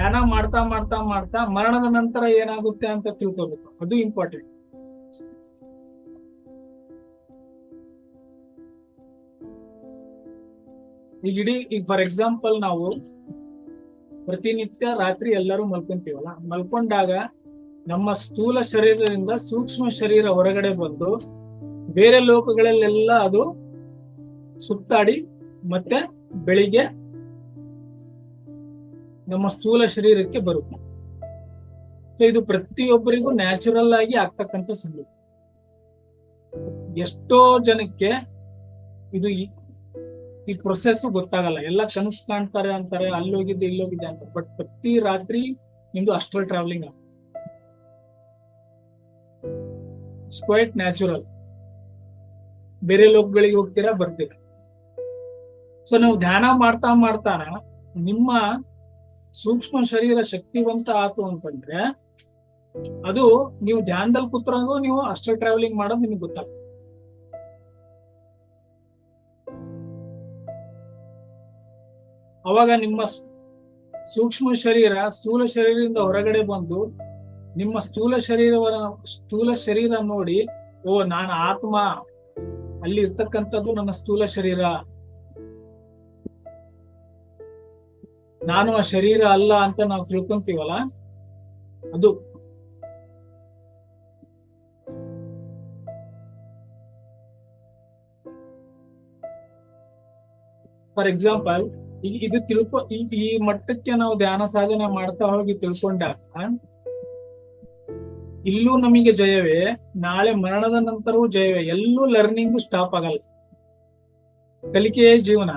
ಧ್ಯಾನ ಮಾಡ್ತಾ ಮಾಡ್ತಾ ಮಾಡ್ತಾ ಮರಣದ ನಂತರ ಏನಾಗುತ್ತೆ ಅಂತ ತಿಳ್ಕೊಬೇಕು. ಅದು ಇಂಪಾರ್ಟೆಂಟ್ ಈಗ ಇಡೀ, ಈಗ ಫಾರ್ ಎಕ್ಸಾಂಪಲ್ ನಾವು ಪ್ರತಿನಿತ್ಯ ರಾತ್ರಿ ಎಲ್ಲರೂ ಮಲ್ಕೊಂತೀವಲ್ಲ, ಮಲ್ಕೊಂಡಾಗ ನಮ್ಮ ಸ್ಥೂಲ ಶರೀರದಿಂದ ಸೂಕ್ಷ್ಮ ಶರೀರ ಹೊರಗಡೆ ಬಂದು ಬೇರೆ ಲೋಕಗಳಲ್ಲೆಲ್ಲ ಅದು ಸುತ್ತಾಡಿ ಮತ್ತೆ ಬೆಳಿಗ್ಗೆ ನಮ್ಮ ಸ್ಥೂಲ ಶರೀರಕ್ಕೆ ಬರುತ್ತೆ. ಸೊ ಇದು ಪ್ರತಿಯೊಬ್ಬರಿಗೂ ನ್ಯಾಚುರಲ್ ಆಗಿ ಆಗ್ತಕ್ಕಂತ ಸಂಗತಿ. ಎಷ್ಟೋ ಜನಕ್ಕೆ ಇದು ಈ- ಪ್ರೊಸೆಸ್ ಗೊತ್ತಾಗಲ್ಲ. ಎಲ್ಲ ಕನಸು ಕಾಣ್ತಾರೆ ಅಂತಾರೆ ಅಲ್ಲೋಗಿದ್ದೆ ಇಲ್ಲೋಗಿದ್ದೆ ಅಂತ. ಬಟ್ ಪ್ರತಿ ರಾತ್ರಿ ನಿಮ್ದು ಅಸ್ಟ್ರಲ್ ಟ್ರಾವೆಲಿಂಗ್ ಸ್ಕ್ವೈಟ್ ನ್ಯಾಚುರಲ್ ಬೇರೆ ಲೋಕಗಳಿಗೆ ಹೋಗ್ತೀರಾ, ಬರ್ತೀರಾ? ಸೊ ನಾವು ಧ್ಯಾನ ಮಾಡ್ತಾ ಮಾಡ್ತಾನ ನಿಮ್ಮ ಸೂಕ್ಷ್ಮ ಶರೀರ ಶಕ್ತಿವಂತ ಆತು ಅಂತಂದ್ರೆ, ಅದು ನೀವು ಧ್ಯಾನದಲ್ಲಿ ಕೂತ್ರಾಗೂ ನೀವು ಅಷ್ಟೇ ಟ್ರಾವೆಲಿಂಗ್ ಮಾಡೋದು ನಿಮ್ಗೆ ಗೊತ್ತಾಗ್ತದೆ ಅವಾಗ ನಿಮ್ಮ ಸೂಕ್ಷ್ಮ ಶರೀರ ಸ್ಥೂಲ ಶರೀರದಿಂದ ಹೊರಗಡೆ ಬಂದು ನಿಮ್ಮ ಸ್ಥೂಲ ಶರೀರವನ್ನ ಸ್ಥೂಲ ಶರೀರ ನೋಡಿ, ಓ, ನಾನು ಆತ್ಮ, ಅಲ್ಲಿ ಇರ್ತಕ್ಕಂಥದ್ದು ನನ್ನ ಸ್ಥೂಲ ಶರೀರ. ನಾನು ಆ ಶರೀರ ಅಲ್ಲ ಅಂತ ನಾವು ತಿಳ್ಕೊಂತೀವಲ್ಲ? ಅದು ಫಾರ್ ಎಕ್ಸಾಂಪಲ್ ಈಗ ಇದು ತಿಳ್ಕೊ ಈ ಮಟ್ಟಕ್ಕೆ ನಾವು ಧ್ಯಾನ ಸಾಧನೆ ಮಾಡ್ತಾ ಹೋಗಿ ತಿಳ್ಕೊಂಡಾಗ, ಇಲ್ಲೂ ನಮಗೆ ಜಯವೇ, ನಾಳೆ ಮರಣದ ನಂತರವೂ ಜಯವೇ, ಎಲ್ಲೂ ಲರ್ನಿಂಗ್ ಸ್ಟಾಪ್ ಆಗಲ್ಲ. ಕಲಿಕೆಯೇ ಜೀವನ.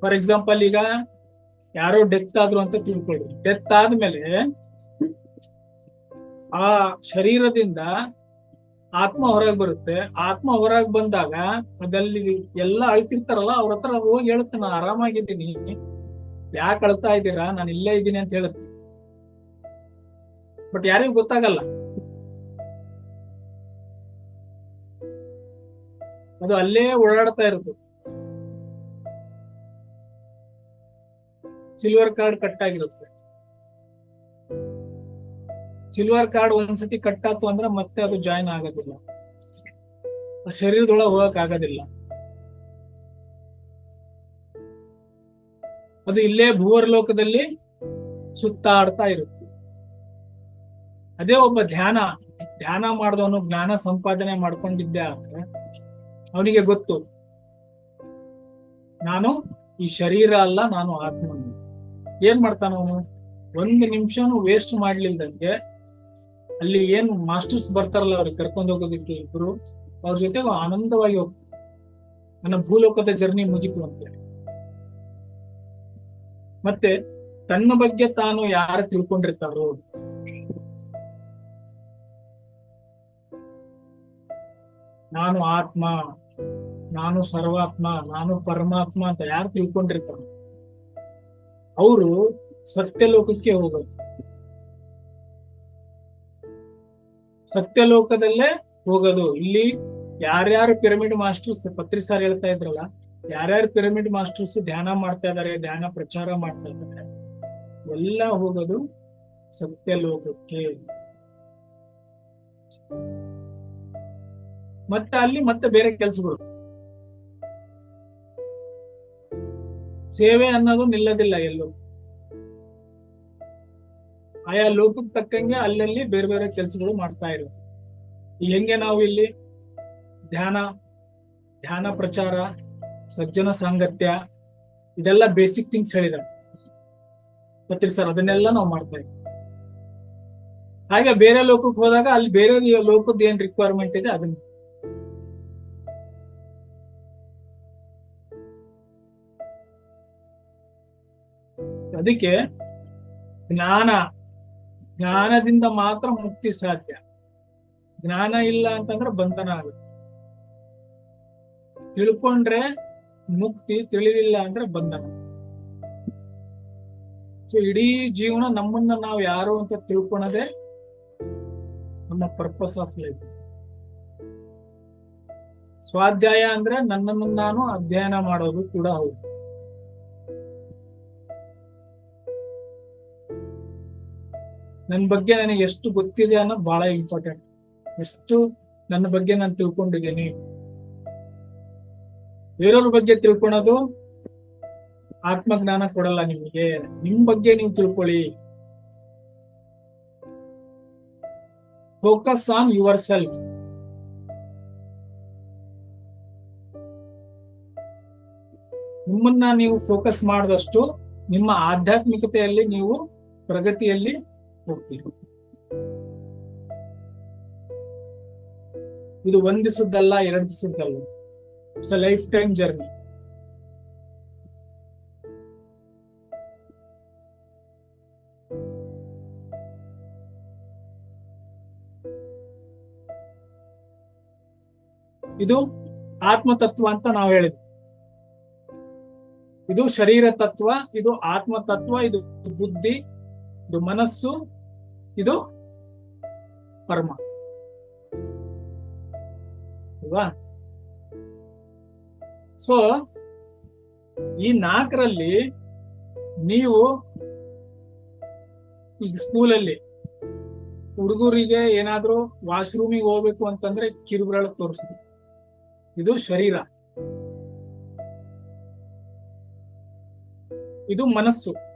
ಫಾರ್ ಎಕ್ಸಾಂಪಲ್ ಈಗ ಯಾರೋ ಡೆತ್ ಆದ್ರು ಅಂತ ತಿಳ್ಕೊಳ್ಳಿ. ಡೆತ್ ಆದ್ಮೇಲೆ ಆ ಶರೀರದಿಂದ ಆತ್ಮ ಹೊರಗೆ ಬರುತ್ತೆ. ಆತ್ಮ ಹೊರಗೆ ಬಂದಾಗ ಅದಲ್ಲಿ ಎಲ್ಲ ಅಳ್ತಿರ್ತಾರಲ್ಲ, ಅವ್ರ ಹತ್ರ ಹೋಗಿ ಹೇಳುತ್ತೆ, ನಾನು ಆರಾಮಾಗಿದ್ದೀನಿ. ಯಾಕೆ ಅಳ್ತಾ ಇದ್ದೀರಾ? ನಾನು ಇಲ್ಲೇ ಇದ್ದೀನಿ ಅಂತ ಹೇಳುತ್ತೆ. ಬಟ್ ಯಾರಿಗೂ ಗೊತ್ತಾಗಲ್ಲ. ಅದು ಅಲ್ಲೇ ಓಡಾಡ್ತಾ ಇರುತ್ತೆ. ಸಿಲ್ವರ್ ಕಾರ್ಡ್ ಕಟ್ ಆಗಿರುತ್ತೆ. ಸಿಲ್ವರ್ ಕಾರ್ಡ್ ಒಂದ್ಸತಿ ಕಟ್ ಆತು ಅಂದ್ರೆ ಮತ್ತೆ ಅದು ಜಾಯಿನ್ ಆಗೋದಿಲ್ಲ. ಶರೀರದೊಳಗೆ ಹೋಗಕ್ ಆಗೋದಿಲ್ಲ. ಅದು ಇಲ್ಲೇ ಭೂವರ್ ಲೋಕದಲ್ಲಿ ಸುತ್ತಾಡ್ತಾ ಇರುತ್ತೆ. ಅದೇ ಒಬ್ಬ ಧ್ಯಾನ ಧ್ಯಾನ ಮಾಡಿದವನು ಜ್ಞಾನ ಸಂಪಾದನೆ ಮಾಡ್ಕೊಂಡಿದ್ದೆ ಅಂದ್ರೆ ಅವನಿಗೆ ಗೊತ್ತು, ನಾನು ಈ ಶರೀರ ಅಲ್ಲ, ನಾನು ಆತ್ಮ ಏನ್ ಮಾಡ್ತಾನ ಅವನು? ಒಂದು ನಿಮಿಷನು ವೇಸ್ಟ್ ಮಾಡ್ಲಿಲ್ದಂಗೆ ಅಲ್ಲಿ ಏನ್ ಮಾಸ್ಟರ್ಸ್ ಬರ್ತಾರಲ್ಲ ಅವ್ರಿಗೆ ಕರ್ಕೊಂಡು ಹೋಗೋದಕ್ಕೆ ಇಬ್ರು, ಅವ್ರ ಜೊತೆ ಆನಂದವಾಗಿ ಹೋಗ್ತಾರೆ ನನ್ನ ಭೂಲೋಕದ ಜರ್ನಿ ಮುಗಿತು ಅಂತೇಳಿ ಮತ್ತೆ ತನ್ನ ಬಗ್ಗೆ ತಾನು ಯಾರು ತಿಳ್ಕೊಂಡಿರ್ತಾರೋ? ನಾನು ಆತ್ಮ, ನಾನು ಸರ್ವಾತ್ಮ, ನಾನು ಪರಮಾತ್ಮ ಅಂತ ಯಾರು ತಿಳ್ಕೊಂಡಿರ್ತಾರೋ? ಅವರು ಸತ್ಯಲೋಕಕ್ಕೆ ಹೋಗೋದು. ಸತ್ಯಲೋಕದಲ್ಲೇ ಹೋಗೋದು. ಇಲ್ಲಿ ಯಾರ್ಯಾರು ಪಿರಮಿಡ್ ಮಾಸ್ಟರ್ಸ್, ಪತ್ರಿ ಸಾರ್ ಹೇಳ್ತಾ ಇದ್ರಲ್ಲ, ಯಾರ್ಯಾರು ಪಿರಮಿಡ್ ಮಾಸ್ಟರ್ಸ್ ಧ್ಯಾನ ಮಾಡ್ತಾ ಇದಾರೆ, ಧ್ಯಾನ ಪ್ರಚಾರ ಮಾಡ್ತಾ ಇದ್ದಾರೆ ಎಲ್ಲ ಹೋಗೋದು ಸತ್ಯಲೋಕಕ್ಕೆ. ಮತ್ತೆ ಅಲ್ಲಿ ಮತ್ತೆ ಬೇರೆ ಕೆಲಸಗಳು. ಸೇವೆ ಅನ್ನೋದು ನಿಲ್ಲದಿಲ್ಲ ಎಲ್ಲೂ. ಆಯಾ ಲೋಕಕ್ಕೆ ತಕ್ಕಂಗೆ ಅಲ್ಲಲ್ಲಿ ಬೇರೆ ಬೇರೆ ಕೆಲಸಗಳು ಮಾಡ್ತಾ ಇರೋದು. ಹೆಂಗೆ ನಾವು ಇಲ್ಲಿ ಧ್ಯಾನ ಧ್ಯಾನ ಪ್ರಚಾರ, ಸಜ್ಜನ ಸಾಂಗತ್ಯ, ಇದೆಲ್ಲ ಬೇಸಿಕ್ ಥಿಂಗ್ಸ್ ಹೇಳಿದ ಗೊತ್ತಿರಿ ಸರ್, ಅದನ್ನೆಲ್ಲ ನಾವು ಮಾಡ್ತಾ ಹಾಗೆ ಬೇರೆ ಲೋಕಕ್ಕೆ ಹೋದಾಗ ಅಲ್ಲಿ ಬೇರೆ ಲೋಕದ ಏನ್ ರಿಕ್ವೈರ್ಮೆಂಟ್ ಇದೆ ಅದನ್ನ. ಅದಕ್ಕೆ ಜ್ಞಾನ, ಜ್ಞಾನದಿಂದ ಮಾತ್ರ ಮುಕ್ತಿ ಸಾಧ್ಯ. ಜ್ಞಾನ ಇಲ್ಲ ಅಂತಂದ್ರೆ ಬಂಧನ ಆಗುತ್ತೆ. ತಿಳ್ಕೊಂಡ್ರೆ ಮುಕ್ತಿ ತಿಳಿಲಿಲ್ಲ ಅಂದ್ರೆ ಬಂಧನ. ಸೊ ಇಡೀ ಜೀವನ ನಮ್ಮನ್ನ ನಾವು ಯಾರು ಅಂತ ತಿಳ್ಕೊಳದೆ ನಮ್ಮ ಪರ್ಪಸ್ ಆಫ್ ಲೈಫ್ ಸ್ವಾಧ್ಯಾಯ ಅಂದ್ರೆ ನನ್ನನ್ನು ನಾನು ಅಧ್ಯಯನ ಮಾಡೋದು ಕೂಡ ಹೌದು. ನನ್ನ ಬಗ್ಗೆ ನನಗೆ ಎಷ್ಟು ಗೊತ್ತಿದೆ ಅನ್ನೋದು ಬಹಳ ಇಂಪಾರ್ಟೆಂಟ್ ಎಷ್ಟು ನನ್ನ ಬಗ್ಗೆ ನಾನು ತಿಳ್ಕೊಂಡಿದ್ದೀನಿ. ಬೇರೆಯವ್ರ ಬಗ್ಗೆ ತಿಳ್ಕೊಳೋದು ಆತ್ಮಜ್ಞಾನ ಕೊಡಲ್ಲ ನಿಮಗೆ. ನಿಮ್ ಬಗ್ಗೆ ನೀವು ತಿಳ್ಕೊಳ್ಳಿ. ಫೋಕಸ್ ಆನ್ ಯುವರ್ ಸೆಲ್ಫ್ ನಿಮ್ಮನ್ನ ನೀವು ಫೋಕಸ್ ಮಾಡಿದಷ್ಟು ನಿಮ್ಮ ಆಧ್ಯಾತ್ಮಿಕತೆಯಲ್ಲಿ ನೀವು ಪ್ರಗತಿಯಲ್ಲಿ ಇದು ಒಂದ್ ದಿವಸದ್ದಲ್ಲ, ಎರಡು ದಿವಸದ್ದಲ್ಲ. It's a lifetime journey ಇದು ಆತ್ಮತತ್ವ ಅಂತ ನಾವು ಹೇಳಿದ್ವಿ. ಇದು ಶರೀರ ತತ್ವ ಇದು ಆತ್ಮ ತತ್ವ ಇದು ಬುದ್ಧಿ ಇದು ಮನಸ್ಸು, ಇದು ಪರಮ ಅಲ್ವಾ? ಸೊ ಈ ನಾಲ್ಕರಲ್ಲಿ ನೀವು ಈಗ ಸ್ಕೂಲಲ್ಲಿ ಹುಡುಗರಿಗೆ ಏನಾದ್ರೂ ವಾಶ್ರೂಮಿಗೆ ಹೋಗ್ಬೇಕು ಅಂತಂದ್ರೆ ಕಿರುಬರಳ ತೋರಿಸ್ತೀವಿ ಇದು ಶರೀರ. ಇದು ಮನಸ್ಸು.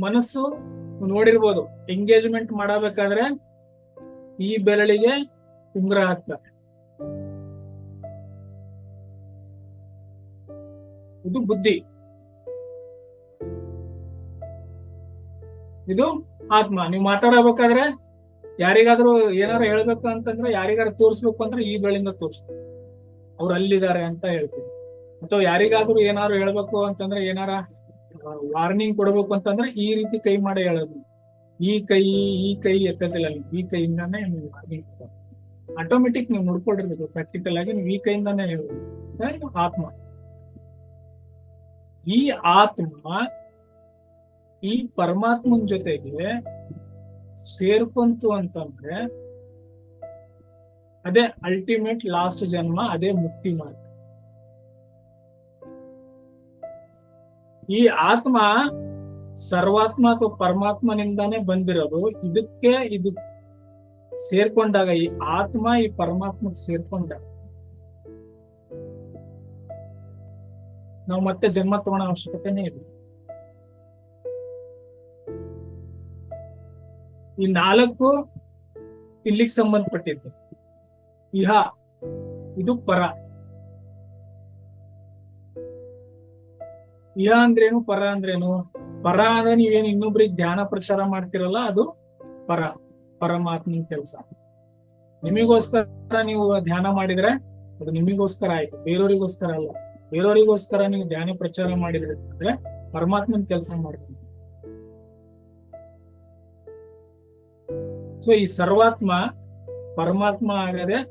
ಮನಸ್ಸು ನೋಡಿರ್ಬೋದು. ಎಂಗೇಜ್ಮೆಂಟ್ ಮಾಡಬೇಕಾದ್ರೆ ಈ ಬೆರಳಿಗೆ ಉಂಗುರ ಹಾಕ್ತಾರೆ. ಇದು ಬುದ್ಧಿ. ಇದು ಆತ್ಮ. ನೀವು ಮಾತಾಡಬೇಕಾದ್ರೆ ಯಾರಿಗಾದ್ರೂ ಏನಾರು ಹೇಳ್ಬೇಕು ಅಂತಂದ್ರೆ ಯಾರಿಗಾರು ತೋರಿಸ್ಬೇಕು ಅಂದ್ರೆ ಈ ಬೆಳಿಂದ ತೋರಿಸ್ತೀವಿ ಅವ್ರು ಅಲ್ಲಿದ್ದಾರೆ ಅಂತ ಹೇಳ್ತೀವಿ. ಅಥವಾ ಯಾರಿಗಾದ್ರೂ ಏನಾರು ಹೇಳ್ಬೇಕು ಅಂತಂದ್ರೆ ಏನಾರ ವಾರ್ನಿಂಗ್ ಕೊಡ್ಬೇಕು ಅಂತಂದ್ರೆ ಈ ರೀತಿ ಕೈ ಮಾಡಿ ಹೇಳೋದು. ಈ ಕೈ ಈ ಕೈ ಎತ್ತದಿಲ್ಲ. ಈ ಕೈಯಿಂದಾನೇ ನೀವು ವಾರ್ನಿಂಗ್ ಆಟೋಮೆಟಿಕ್ ನೀವು ನೋಡ್ಕೊಂಡಿರ್ಬೇಕು ಪ್ರಾಕ್ಟಿಕಲ್ ಆಗಿ ನೀವು ಈ ಕೈಯಿಂದಾನೇ ಹೇಳೋದು. ಆತ್ಮ ಈ ಆತ್ಮ ಈ ಪರಮಾತ್ಮನ ಜೊತೆಗೆ ಸೇರ್ಕೊಂತು ಅಂತಂದ್ರೆ ಅದೇ ಅಲ್ಟಿಮೇಟ್ ಲಾಸ್ಟ್ ಜನ್ಮ, ಅದೇ ಮುಕ್ತಿ ಮಾರ್ಗ. ಈ ಆತ್ಮ ಸರ್ವಾತ್ಮ ಅಥವಾ ಪರಮಾತ್ಮನಿಂದಾನೇ ಬಂದಿರೋದು. ಇದಕ್ಕೆ ಇದು ಸೇರ್ಕೊಂಡಾಗ ಈ ಆತ್ಮ ಈ ಪರಮಾತ್ಮಕ್ಕೆ ಸೇರ್ಕೊಂಡ. ನಾವು ಮತ್ತೆ ಜನ್ಮ ತಗೊಳ್ಳೋ ಅವಶ್ಯಕತೆನೇ ಇಲ್ಲ. ಈ ನಾಲ್ಕು ಇಲ್ಲಿಗೆ ಸಂಬಂಧಪಟ್ಟಿದ್ದು. ಇಹ, ಇದು ಪರ. ಇಹ ಅಂದ್ರೇನು ಪರ ಅಂದ್ರೇನು? ಪರ ಅಂದ್ರೆ ನೀವೇನು ಇನ್ನೊಬ್ರಿಗೆ ಧ್ಯಾನ ಪ್ರಚಾರ ಮಾಡ್ತಿರಲ್ಲ, ಅದು ಪರ, ಪರಮಾತ್ಮನ ಕೆಲಸ. ನಿಮಗೋಸ್ಕರ ನೀವು ಧ್ಯಾನ ಮಾಡಿದ್ರೆ ಅದು ನಿಮಗೋಸ್ಕರ ಆಯ್ತು ಬೇರೆಯವರಿಗೋಸ್ಕರ ಅಲ್ಲ. ಬೇರೆಯವರಿಗೋಸ್ಕರ ನೀವು ಧ್ಯಾನ ಪ್ರಚಾರ ಮಾಡಿದ್ರೆ ಅಂದ್ರೆ ಪರಮಾತ್ಮನ ಕೆಲಸ ಮಾಡ್ತೀನಿ ಸೊ ಈ ಸರ್ವಾತ್ಮ ಪರಮಾತ್ಮ ಆಗದೆ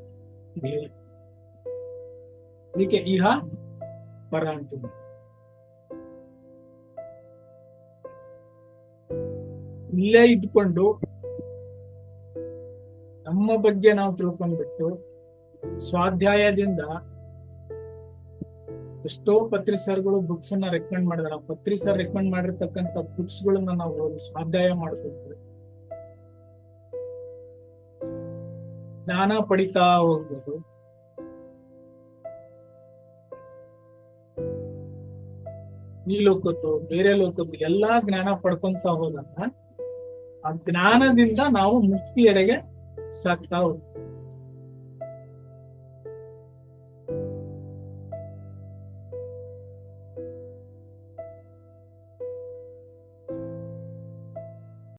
ಬೇರೆ. ಇದಕ್ಕೆ ಇಹ ಪರ ಅಂತೀವಿ. ಇಲ್ಲೇ ಇದ್ಕೊಂಡು ನಮ್ಮ ಬಗ್ಗೆ ನಾವು ತಿಳ್ಕೊಂಡ್ಬಿಟ್ಟು ಸ್ವಾಧ್ಯಾಯದಿಂದ ಎಷ್ಟೋ ಪತ್ರಿ ಸರ್ಗಳು ಬುಕ್ಸ್ ಅನ್ನ ರೆಕಮೆಂಡ್ ಮಾಡಿದಾರೆ ಪತ್ರಿ ಸರ್ ರೆಕಮೆಂಡ್ ಮಾಡಿರ್ತಕ್ಕಂಥ ಬುಕ್ಸ್ ಗಳನ್ನ ನಾವು ಸ್ವಾಧ್ಯಾಯ ಮಾಡ್ಕೊಂಡ್ರೆ ಜ್ಞಾನ ಪಡಿತಾ ಹೋಗ್ಬೋದು. ಈ ಲೋಕದ್ದು, ಬೇರೆ ಲೋಕದ್ದು ಎಲ್ಲಾ ಜ್ಞಾನ ಪಡ್ಕೊಂತ ಹೋದಾಗ ಆ ಜ್ಞಾನದಿಂದ ನಾವು ಮುಕ್ತಿಯೆಡೆಗೆ ಸಾಕ್ತಾ ಹೋಗ್ತೀವಿ.